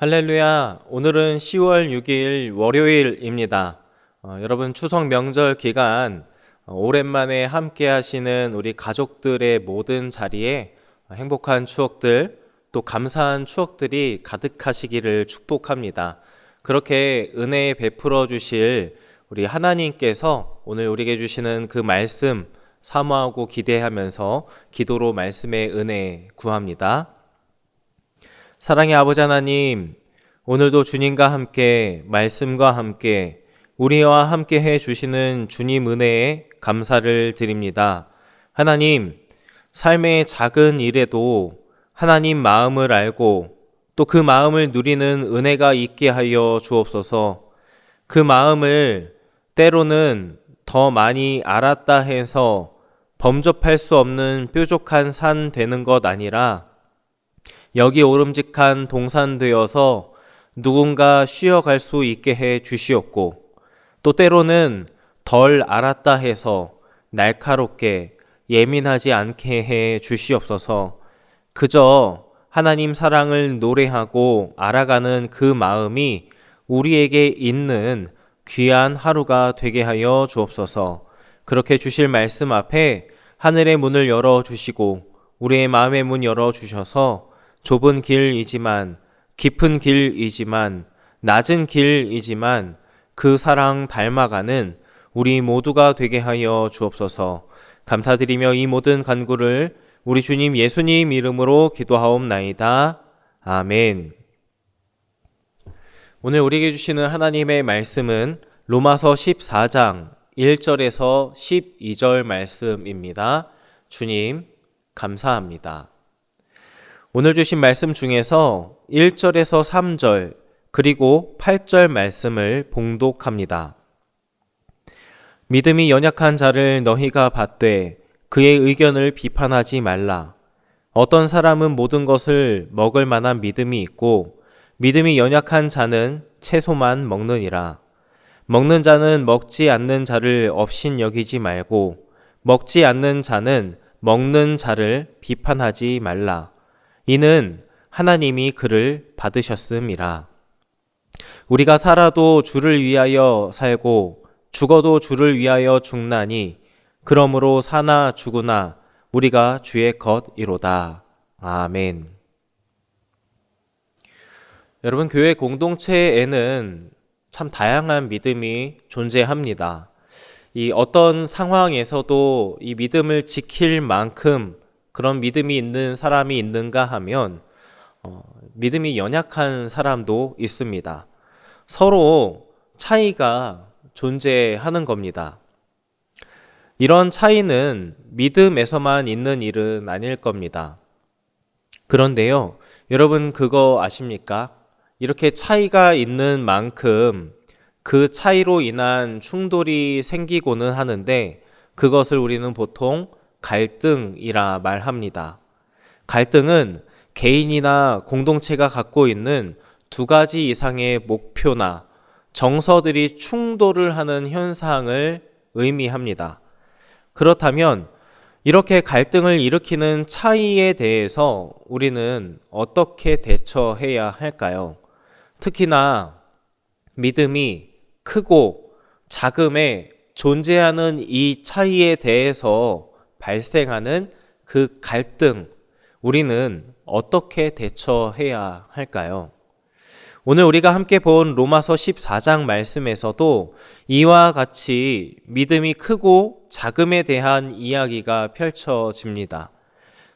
할렐루야. 오늘은 10월 6일 월요일입니다. 어, 여러분 추석 명절 기간 어, 오랜만에 함께 하시는 우리 가족들의 모든 자리에 행복한 추억들 또 감사한 추억들이 가득하시기를 축복합니다. 그렇게 은혜 베풀어 주실 우리 하나님께서 오늘 우리에게 주시는 그 말씀 사모하고 기대하면서 기도로 말씀의 은혜 구합니다. 사랑의 아버지 하나님, 오늘도 주님과 함께 말씀과 함께 우리와 함께 해 주시는 주님 은혜에 감사를 드립니다. 하나님, 삶의 작은 일에도 하나님 마음을 알고 또 그 마음을 누리는 은혜가 있게 하여 주옵소서. 그 마음을 때로는 더 많이 알았다 해서 범접할 수 없는 뾰족한 산 되는 것 아니라 여기 오름직한 동산 되어서 누군가 쉬어갈 수 있게 해 주시옵고 또 때로는 덜 알았다 해서 날카롭게 예민하지 않게 해 주시옵소서. 그저 하나님 사랑을 노래하고 알아가는 그 마음이 우리에게 있는 귀한 하루가 되게 하여 주옵소서. 그렇게 주실 말씀 앞에 하늘의 문을 열어 주시고 우리의 마음의 문 열어 주셔서 좁은 길이지만 깊은 길이지만 낮은 길이지만 그 사랑 닮아가는 우리 모두가 되게 하여 주옵소서. 감사드리며 이 모든 간구를 우리 주님 예수님 이름으로 기도하옵나이다. 아멘. 오늘 우리에게 주시는 하나님의 말씀은 로마서 14장 1절에서 12절 말씀입니다. 주님, 감사합니다. 오늘 주신 말씀 중에서 1절에서 3절 그리고 8절 말씀을 봉독합니다. 믿음이 연약한 자를 너희가 받되 그의 의견을 비판하지 말라. 어떤 사람은 모든 것을 먹을 만한 믿음이 있고 믿음이 연약한 자는 채소만 먹느니라. 먹는 자는 먹지 않는 자를 업신 여기지 말고 먹지 않는 자는 먹는 자를 비판하지 말라. 이는 하나님이 그를 받으셨음이라. 우리가 살아도 주를 위하여 살고 죽어도 주를 위하여 죽나니 그러므로 사나 죽으나 우리가 주의 것이로다. 아멘. 여러분 교회 공동체에는 참 다양한 믿음이 존재합니다. 이 어떤 상황에서도 이 믿음을 지킬 만큼 그런 믿음이 있는 사람이 있는가 하면 어, 믿음이 연약한 사람도 있습니다. 서로 차이가 존재하는 겁니다. 이런 차이는 믿음에서만 있는 일은 아닐 겁니다. 그런데요, 여러분 그거 아십니까? 이렇게 차이가 있는 만큼 그 차이로 인한 충돌이 생기고는 하는데 그것을 우리는 보통 갈등이라 말합니다. 갈등은 개인이나 공동체가 갖고 있는 두 가지 이상의 목표나 정서들이 충돌을 하는 현상을 의미합니다. 그렇다면 이렇게 갈등을 일으키는 차이에 대해서 우리는 어떻게 대처해야 할까요? 특히나 믿음이 크고 작음에 존재하는 이 차이에 대해서 발생하는 그 갈등, 우리는 어떻게 대처해야 할까요? 오늘 우리가 함께 본 로마서 14장 말씀에서도 이와 같이 믿음이 크고 작음에 대한 이야기가 펼쳐집니다.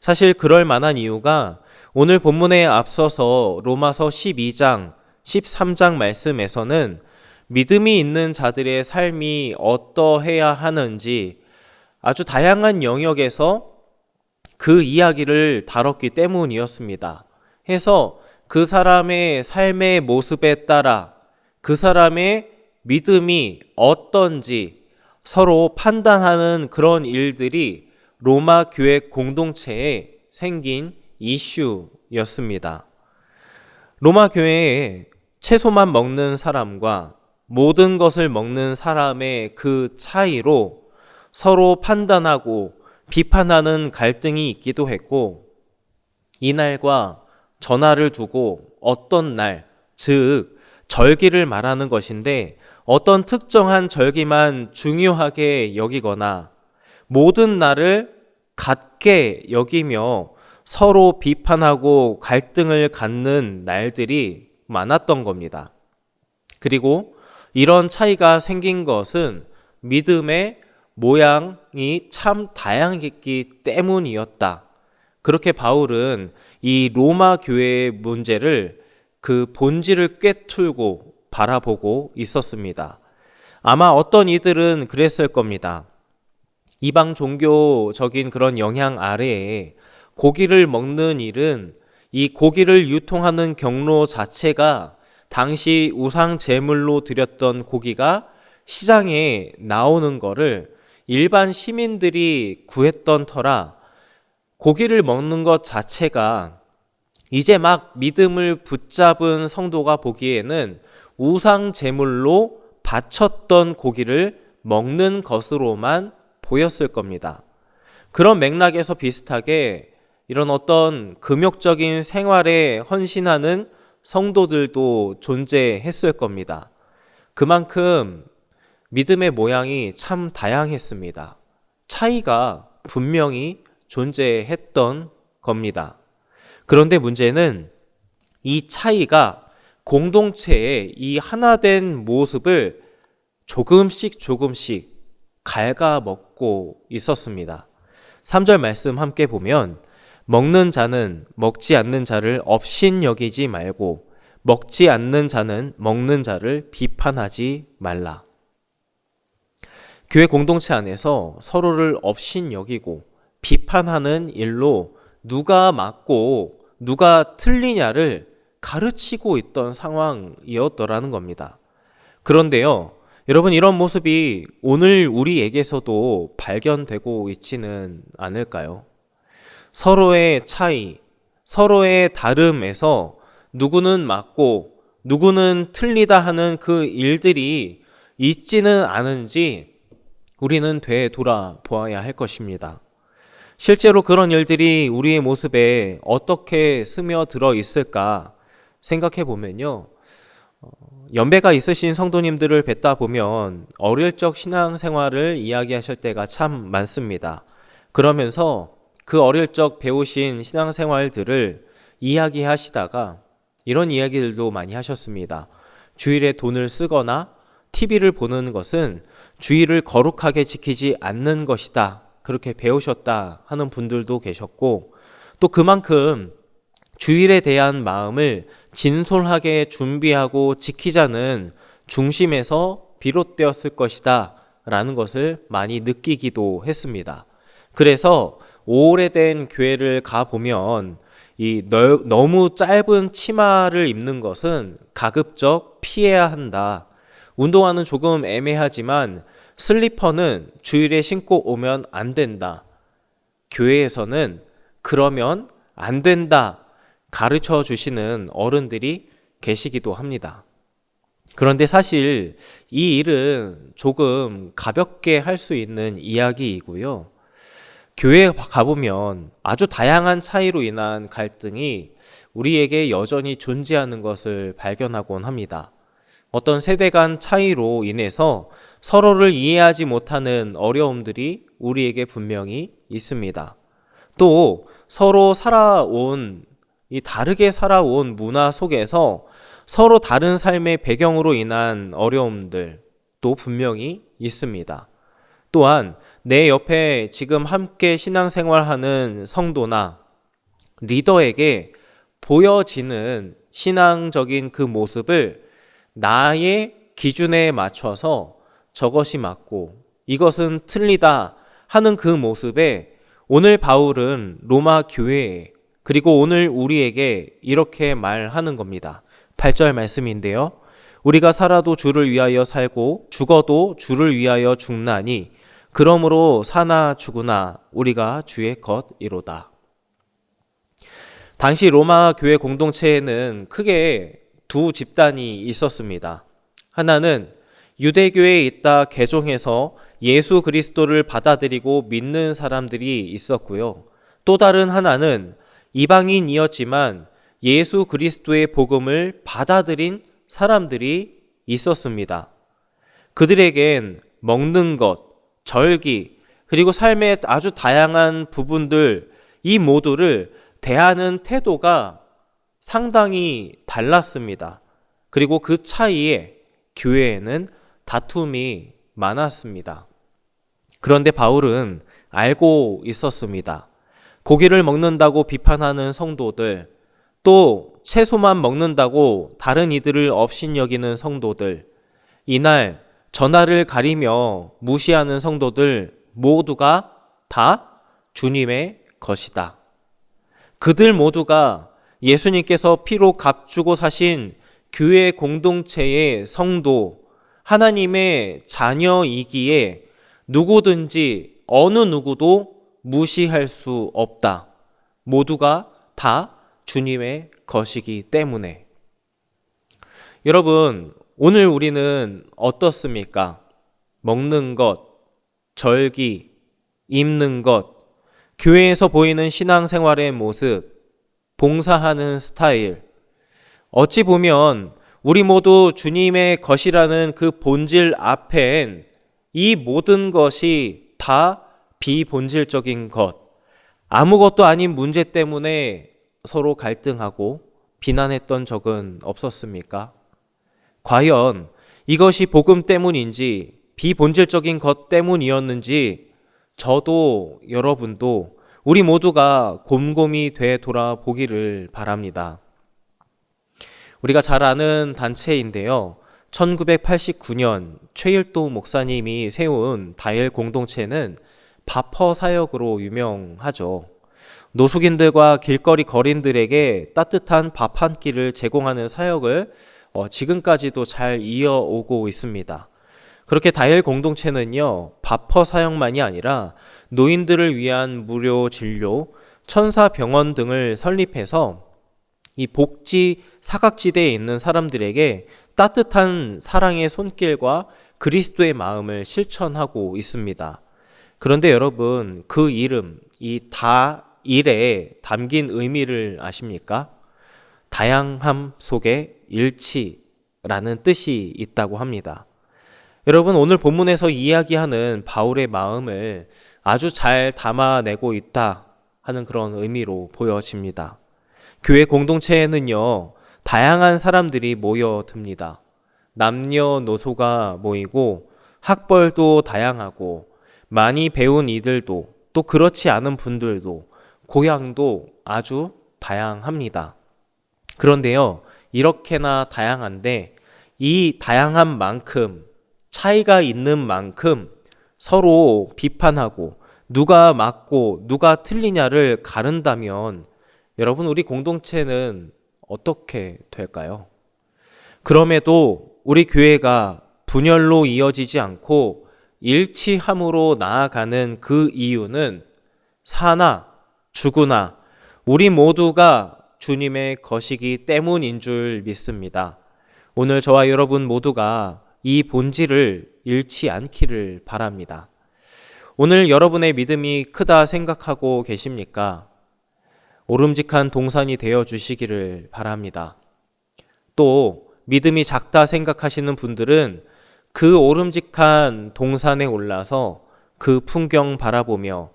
사실 그럴 만한 이유가 오늘 본문에 앞서서 로마서 12장, 13장 말씀에서는 믿음이 있는 자들의 삶이 어떠해야 하는지 아주 다양한 영역에서 그 이야기를 다뤘기 때문이었습니다. 해서 그 사람의 삶의 모습에 따라 그 사람의 믿음이 어떤지 서로 판단하는 그런 일들이 로마 교회 공동체에 생긴 이슈였습니다. 로마 교회에 채소만 먹는 사람과 모든 것을 먹는 사람의 그 차이로 서로 판단하고 비판하는 갈등이 있기도 했고, 이날과 전화를 두고 어떤 날, 즉 절기를 말하는 것인데 어떤 특정한 절기만 중요하게 여기거나 모든 날을 같게 여기며 서로 비판하고 갈등을 갖는 날들이 많았던 겁니다. 그리고 이런 차이가 생긴 것은 믿음의 모양이 참 다양했기 때문이었다. 그렇게 바울은 이 로마 교회의 문제를 그 본질을 꿰뚫고 바라보고 있었습니다. 아마 어떤 이들은 그랬을 겁니다. 이방 종교적인 그런 영향 아래에 고기를 먹는 일은 이 고기를 유통하는 경로 자체가 당시 우상 제물로 드렸던 고기가 시장에 나오는 거를 일반 시민들이 구했던 터라 고기를 먹는 것 자체가 이제 막 믿음을 붙잡은 성도가 보기에는 우상 제물로 바쳤던 고기를 먹는 것으로만 보였을 겁니다. 그런 맥락에서 비슷하게 이런 어떤 금욕적인 생활에 헌신하는 성도들도 존재했을 겁니다. 그만큼 믿음의 모양이 참 다양했습니다. 차이가 분명히 존재했던 겁니다. 그런데 문제는 이 차이가 공동체의 이 하나된 모습을 조금씩 조금씩 갉아먹고 있었습니다. 3절 말씀 함께 보면 먹는 자는 먹지 않는 자를 업신 여기지 말고 먹지 않는 자는 먹는 자를 비판하지 말라. 교회 공동체 안에서 서로를 업신 여기고 비판하는 일로 누가 맞고 누가 틀리냐를 가르치고 있던 상황이었더라는 겁니다. 그런데요, 여러분 이런 모습이 오늘 우리에게서도 발견되고 있지는 않을까요? 서로의 차이, 서로의 다름에서 누구는 맞고 누구는 틀리다 하는 그 일들이 있지는 않은지 우리는 되돌아보아야 할 것입니다. 실제로 그런 일들이 우리의 모습에 어떻게 스며들어 있을까 생각해 보면요. 어, 연배가 있으신 성도님들을 뵙다 보면 어릴 적 신앙 생활을 이야기하실 때가 참 많습니다. 그러면서 그 어릴 적 배우신 신앙 생활들을 이야기하시다가 이런 이야기들도 많이 하셨습니다. 주일에 돈을 쓰거나 TV를 보는 것은 주일을 거룩하게 지키지 않는 것이다. 그렇게 배우셨다 하는 분들도 계셨고 또 그만큼 주일에 대한 마음을 진솔하게 준비하고 지키자는 중심에서 비롯되었을 것이다 라는 것을 많이 느끼기도 했습니다. 그래서 오래된 교회를 가보면 이 너무 짧은 치마를 입는 것은 가급적 피해야 한다. 운동화는 조금 애매하지만 슬리퍼는 주일에 신고 오면 안 된다. 교회에서는 그러면 안 된다. 가르쳐 주시는 어른들이 계시기도 합니다. 그런데 사실 이 일은 조금 가볍게 할 수 있는 이야기이고요. 교회에 가보면 아주 다양한 차이로 인한 갈등이 우리에게 여전히 존재하는 것을 발견하곤 합니다. 어떤 세대 간 차이로 인해서 서로를 이해하지 못하는 어려움들이 우리에게 분명히 있습니다. 또 서로 살아온 이 다르게 살아온 문화 속에서 서로 다른 삶의 배경으로 인한 어려움들 도 분명히 있습니다. 또한 내 옆에 지금 함께 신앙생활하는 성도나 리더에게 보여지는 신앙적인 그 모습을 나의 기준에 맞춰서 저것이 맞고 이것은 틀리다 하는 그 모습에 오늘 바울은 로마 교회에 그리고 오늘 우리에게 이렇게 말하는 겁니다. 8절 말씀인데요. 우리가 살아도 주를 위하여 살고 죽어도 주를 위하여 죽나니 그러므로 사나 죽으나 우리가 주의 것이로다. 당시 로마 교회 공동체에는 크게 두 집단이 있었습니다. 하나는 유대교에 있다 개종해서 예수 그리스도를 받아들이고 믿는 사람들이 있었고요. 또 다른 하나는 이방인이었지만 예수 그리스도의 복음을 받아들인 사람들이 있었습니다. 그들에겐 먹는 것, 절기, 그리고 삶의 아주 다양한 부분들, 이 모두를 대하는 태도가 상당히 달랐습니다. 그리고 그 차이에 교회에는 다툼이 많았습니다. 그런데 바울은 알고 있었습니다. 고기를 먹는다고 비판하는 성도들, 또 채소만 먹는다고 다른 이들을 업신여기는 성도들, 이날 전하를 가리며 무시하는 성도들 모두가 다 주님의 것이다. 그들 모두가 예수님께서 피로 값주고 사신 교회 공동체의 성도, 하나님의 자녀이기에 누구든지 어느 누구도 무시할 수 없다. 모두가 다 주님의 것이기 때문에. 여러분, 오늘 우리는 어떻습니까? 먹는 것, 절기, 입는 것, 교회에서 보이는 신앙생활의 모습, 봉사하는 스타일. 어찌 보면 우리 모두 주님의 것이라는 그 본질 앞엔 이 모든 것이 다 비본질적인 것, 아무것도 아닌 문제 때문에 서로 갈등하고 비난했던 적은 없었습니까? 과연 이것이 복음 때문인지 비본질적인 것 때문이었는지 저도 여러분도 우리 모두가 곰곰이 되 돌아보기를 바랍니다. 우리가 잘 아는 단체인데요. 1989년 최일도 목사님이 세운 다일 공동체는 바퍼 사역으로 유명하죠. 노숙인들과 길거리 거린들에게 따뜻한 밥 한 끼를 제공하는 사역을 어, 지금까지도 잘 이어오고 있습니다. 그렇게 다일 공동체는요, 바퍼 사역만이 아니라 노인들을 위한 무료 진료, 천사 병원 등을 설립해서 이 복지 사각지대에 있는 사람들에게 따뜻한 사랑의 손길과 그리스도의 마음을 실천하고 있습니다. 그런데 여러분, 그 이름, 이 다 일에 담긴 의미를 아십니까? 다양함 속에 일치라는 뜻이 있다고 합니다. 여러분, 오늘 본문에서 이야기하는 바울의 마음을 아주 잘 담아내고 있다 하는 그런 의미로 보여집니다. 교회 공동체에는요, 다양한 사람들이 모여듭니다. 남녀노소가 모이고, 학벌도 다양하고, 많이 배운 이들도, 또 그렇지 않은 분들도, 고향도 아주 다양합니다. 그런데요, 이렇게나 다양한데, 이 다양한 만큼, 차이가 있는 만큼 서로 비판하고, 누가 맞고 누가 틀리냐를 가른다면 여러분, 우리 공동체는 어떻게 될까요? 그럼에도 우리 교회가 분열로 이어지지 않고 일치함으로 나아가는 그 이유는 사나 죽으나 우리 모두가 주님의 것이기 때문인 줄 믿습니다. 오늘 저와 여러분 모두가 이 본질을 잃지 않기를 바랍니다. 오늘 여러분의 믿음이 크다 생각하고 계십니까? 오름직한 동산이 되어 주시기를 바랍니다. 또 믿음이 작다 생각하시는 분들은 그 오름직한 동산에 올라서 그 풍경 바라보며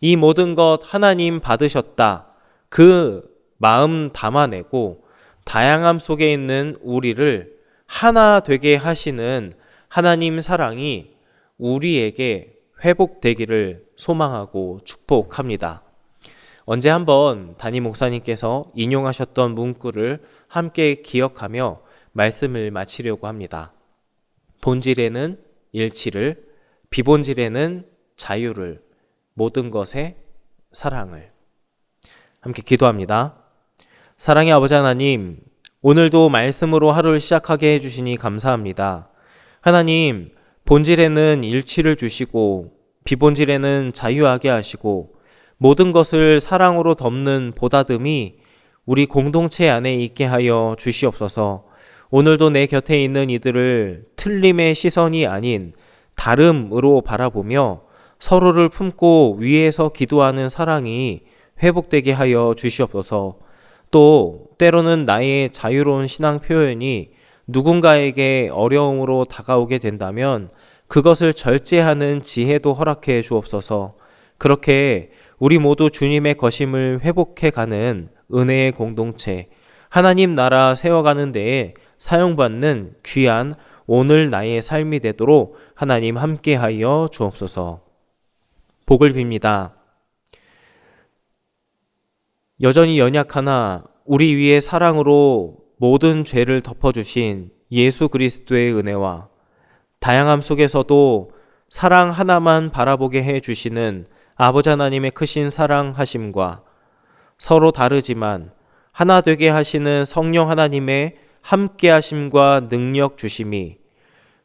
이 모든 것 하나님 받으셨다. 그 마음 담아내고 다양함 속에 있는 우리를 하나 되게 하시는 하나님 사랑이 우리에게 회복되기를 소망하고 축복합니다. 언제 한번 담임 목사님께서 인용하셨던 문구를 함께 기억하며 말씀을 마치려고 합니다. 본질에는 일치를, 비본질에는 자유를, 모든 것에 사랑을. 함께 기도합니다. 사랑의 아버지 하나님, 오늘도 말씀으로 하루를 시작하게 해주시니 감사합니다. 하나님, 본질에는 일치를 주시고, 비본질에는 자유하게 하시고, 모든 것을 사랑으로 덮는 보다듬이 우리 공동체 안에 있게 하여 주시옵소서. 오늘도 내 곁에 있는 이들을 틀림의 시선이 아닌 다름으로 바라보며 서로를 품고 위에서 기도하는 사랑이 회복되게 하여 주시옵소서. 또 때로는 나의 자유로운 신앙 표현이 누군가에게 어려움으로 다가오게 된다면 그것을 절제하는 지혜도 허락해 주옵소서. 그렇게 우리 모두 주님의 거심을 회복해 가는 은혜의 공동체, 하나님 나라 세워가는 데에 사용받는 귀한 오늘 나의 삶이 되도록 하나님 함께하여 주옵소서. 복을 빕니다. 여전히 연약하나 우리 위에 사랑으로 모든 죄를 덮어주신 예수 그리스도의 은혜와 다양함 속에서도 사랑 하나만 바라보게 해 주시는 아버지 하나님의 크신 사랑하심과 서로 다르지만 하나 되게 하시는 성령 하나님의 함께 하심과 능력 주심이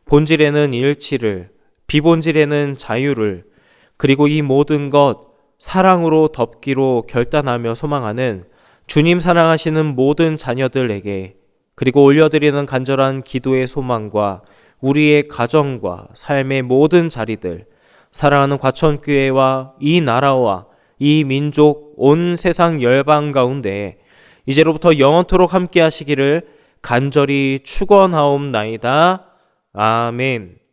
본질에는 일치를, 비본질에는 자유를, 그리고 이 모든 것 사랑으로 덮기로 결단하며 소망하는 주님 사랑하시는 모든 자녀들에게 그리고 올려드리는 간절한 기도의 소망과 우리의 가정과 삶의 모든 자리들, 사랑하는 과천교회와 이 나라와 이 민족 온 세상 열방 가운데 이제로부터 영원토록 함께 하시기를 간절히 축원하옵나이다. 아멘.